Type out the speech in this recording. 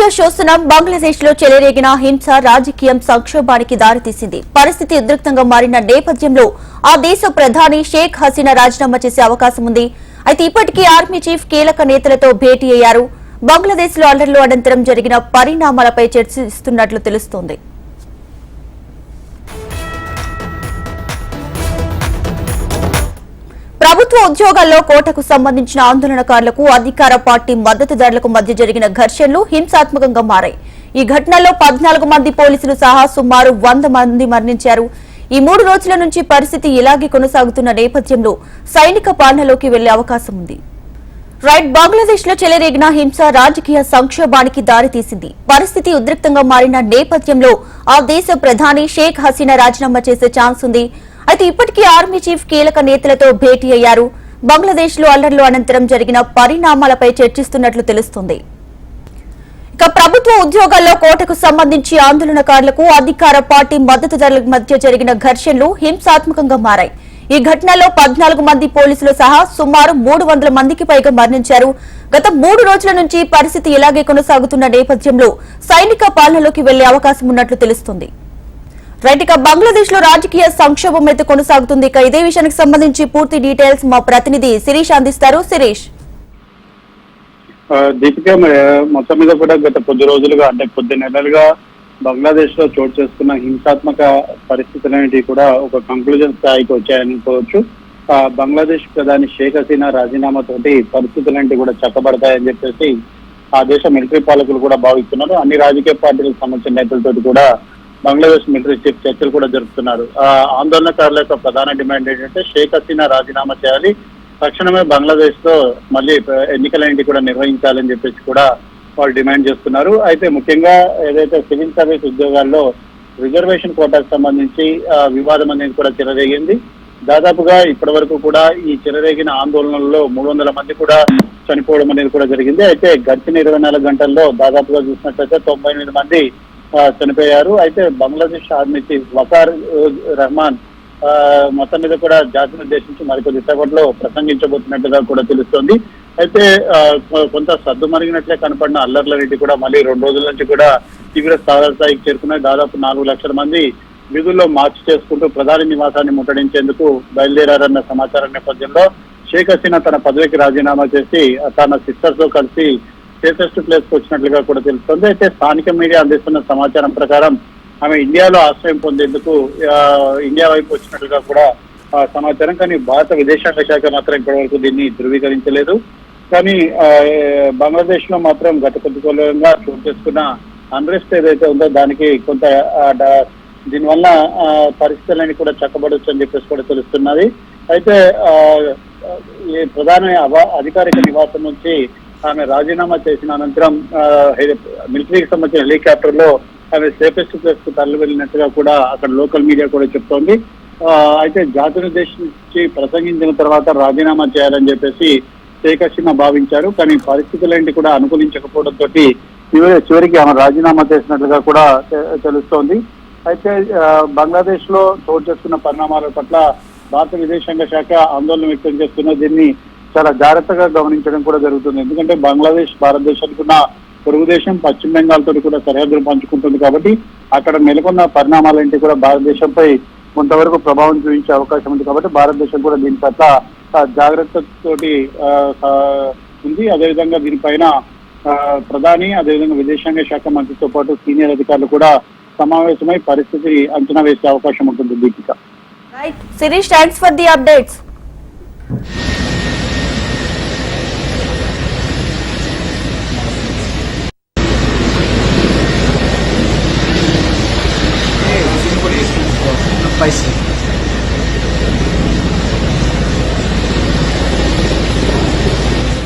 News చూస్తున్నాం బంగ్లాదేశ్లో చెలరేగిన హింస రాజకీయం సంక్షోభానికి దారితీసింది. పరిస్థితి ఉద్రిక్తంగా మారిన నేపథ్యంలో ఆ దేశ ప్రధాని షేక్ హసీనా రాజీనామా చేసే అవకాశం ఉంది. అయితే ఇప్పటికీ ఆర్మీ చీఫ్ కీలక నేతలతో భేటీ అయ్యారు. బంగ్లాదేశ్లో అల్లర్లు అనంతరం జరిగిన పరిణామాలపై చర్చిస్తున్నట్లు తెలుస్తోంది. ప్రభుత్వ ఉద్యోగాల్లో కోటకు సంబంధించిన ఆందోళనకారులకు అధికార పార్టీ మద్దతుదారులకు మధ్య జరిగిన ఘర్షణలు హింసాత్మకంగా మారాయి. ఈ ఘటనలో పద్నాలుగు మంది పోలీసులు సహా సుమారు వంద మంది మరణించారు. ఈ మూడు రోజుల నుంచి పరిస్థితి ఇలాగే కొనసాగుతున్న నేపథ్యంలో సైనిక పాలనలోకి వెళ్ళే అవకాశం ఉంది. రైట్ బంగ్లాదేశ్లో చెలరేగిన హింస రాజకీయ సంక్షోభానికి దారితీసింది. పరిస్థితి ఉద్రిక్తంగా మారిన నేపథ్యంలో ఆ దేశ ప్రధాని షేక్ హసీనా రాజీనామా చేసే ఛాన్స్ ఉంది. అయితే ఇప్పటికీ ఆర్మీ చీఫ్ కీలక నేతలతో భేటీ అయ్యారు. బంగ్లాదేశ్లో అల్లర్లు అనంతరం జరిగిన పరిణామాలపై చర్చిస్తున్నట్లు తెలుస్తుంది. ఇక ప్రభుత్వ ఉద్యోగాల్లో కోటకు సంబంధించి ఆందోళనకారులకు అధికార పార్టీ మద్దతుదారుల మధ్య జరిగిన ఘర్షణలు హింసాత్మకంగా మారాయి. ఈ ఘటనలో పద్నాలుగు మంది పోలీసులు సహా సుమారు మూడు వందల మందికి పైగా మరణించారు. గత మూడు రోజుల నుంచి పరిస్థితి ఇలాగే కొనసాగుతున్న నేపథ్యంలో సైనిక పాలనలోకి వెళ్ళే అవకాశం ఉన్నట్లు తెలుస్తుంది. రైట్ ఇక బంగ్లాదేశ్లో రాజకీయ సంక్షోభం అయితే కొనసాగుతుంది. ఇక ఇదే విషయానికి సంబంధించి పూర్తి డీటెయిల్స్ మా ప్రతినిధి శిరీష్ అందిస్తారు. శిరీష్. దీపిక మొత్తం మీద కూడా గత కొద్ది రోజులుగా అంటే కొద్ది నెలలుగా బంగ్లాదేశ్లో చోటు చేసుకున్న హింసాత్మక పరిస్థితులు అనేవి కూడా ఒక కంక్లూజన్ స్థాయికి వచ్చాయనుకోవచ్చు ఆ, బంగ్లాదేశ్ ప్రధాని షేక్ హసీనా రాజీనామా తోటి పరిస్థితులన్నిటి కూడా చక్కబడతాయని చెప్పేసి ఆ దేశ మిలిటరీ పాలకులు కూడా భావిస్తున్నారు. అన్ని రాజకీయ పార్టీలకు సంబంధించిన నేతలతో కూడా బంగ్లాదేశ్ మిలిటరీ చీఫ్ చర్చలు కూడా జరుపుతున్నారు. ఆ, ఆందోళనకారుల యొక్క ప్రధాన డిమాండ్ ఏంటంటే షేక్ హసీనా రాజీనామా చేయాలి. తక్షణమే బంగ్లాదేశ్తో మళ్ళీ ఎన్నికలన్నింటి కూడా నిర్వహించాలని చెప్పేసి కూడా వాళ్ళు డిమాండ్ చేస్తున్నారు. అయితే ముఖ్యంగా ఏదైతే సివిల్ సర్వీస్ ఉద్యోగాల్లో రిజర్వేషన్ కోటాకు సంబంధించి వివాదం అనేది కూడా చెలరేగింది. దాదాపుగా ఇప్పటి వరకు కూడా ఈ చెలరేగిన ఆందోళనల్లో మూడు వందల మంది కూడా చనిపోవడం అనేది కూడా జరిగింది. అయితే గడిచిన ఇరవై నాలుగు గంటల్లో దాదాపుగా చూసినట్లయితే తొంభై ఎనిమిది మంది చనిపోయారు. అయితే బంగ్లాదేశ్ ఆర్మీ చీఫ్ వకార్ ఉజ్ రెహమాన్ మొత్తం మీద కూడా జాతిని ఉద్దేశించి మరికొద్ది సేపట్లో ప్రసంగించబోతున్నట్టుగా కూడా తెలుస్తోంది. అయితే కొంత సర్దు మరిగినట్లే కనపడిన అల్లర్లన్నిటి కూడా మళ్ళీ రెండు రోజుల నుంచి కూడా తీవ్ర స్థాయి స్థాయికి చేరుకున్నాయి. దాదాపు నాలుగు లక్షల మంది విధుల్లో మార్చి చేసుకుంటూ ప్రధాని నివాసాన్ని ముట్టడించేందుకు బయలుదేరారన్న సమాచారం నేపథ్యంలో షేక్ హసీనా తన పదవికి రాజీనామా చేసి తన సిస్టర్స్తో కలిసి సేఫెస్ట్ ప్లేస్కు వచ్చినట్లుగా కూడా తెలుస్తోంది. అయితే స్థానిక మీడియా అందిస్తున్న సమాచారం ప్రకారం ఆమె ఇండియాలో ఆశ్రయం పొందేందుకు ఇండియా వైపు వచ్చినట్లుగా కూడా సమాచారం. కానీ భారత విదేశాంగ శాఖ మాత్రం ఇప్పటివరకు దీన్ని ధృవీకరించలేదు. కానీ బంగ్లాదేశ్లో మాత్రం గత కొద్ది కాలంగా చోటు చేసుకున్న అన్రెస్ట్ ఏదైతే ఉందో దానికి కొంత దీనివల్ల పరిస్థితులన్నీ కూడా చక్కబడొచ్చు అని చెప్పేసి కూడా తెలుస్తున్నది. అయితే ఈ ప్రధాన అధికారిక నివాసం నుంచి ఆమె రాజీనామా చేసిన అనంతరం మిలిటరీకి సంబంధించిన హెలికాప్టర్లో ఆమె సేఫెస్ట్ ప్లేస్కు తరలి వెళ్ళినట్టుగా కూడా అక్కడ లోకల్ మీడియా కూడా చెప్తోంది. అయితే జాతిని ఉద్దేశించి ప్రసంగించిన తర్వాత రాజీనామా చేయాలని చెప్పేసి షేక్ హసీనా భావించారు. కానీ పరిస్థితులేంటి కూడా అనుకూలించకపోవడంతో చివరికి ఆమె రాజీనామా చేసినట్లుగా కూడా తెలుస్తోంది. అయితే బంగ్లాదేశ్లో చోటు చేస్తున్న పరిణామాల పట్ల భారత విదేశాంగ శాఖ ఆందోళన వ్యక్తం చేస్తున్న దీన్ని చాలా జాగ్రత్తగా గమనించడం కూడా జరుగుతుంది. ఎందుకంటే బంగ్లాదేశ్ భారతదేశానికి ఉన్న పొరుగు దేశం పశ్చిమ బెంగాల్ తోటి కూడా సరిహద్దులు పంచుకుంటుంది కాబట్టి అక్కడ నెలకొన్న పరిణామాలేంటి కూడా భారతదేశంపై కొంతవరకు ప్రభావం చూపించే అవకాశం ఉంది కాబట్టి భారతదేశం కూడా దీని పట్ల జాగ్రత్తతోటి ఉంది. అదేవిధంగా దీనిపైన ప్రధాని అదేవిధంగా విదేశాంగ శాఖ మంత్రితో పాటు సీనియర్ అధికారులు కూడా సమావేశమై పరిస్థితి అంచనా వేసే అవకాశం ఉంటుంది Deepika. Right Shirish thanks for the updates 拜师。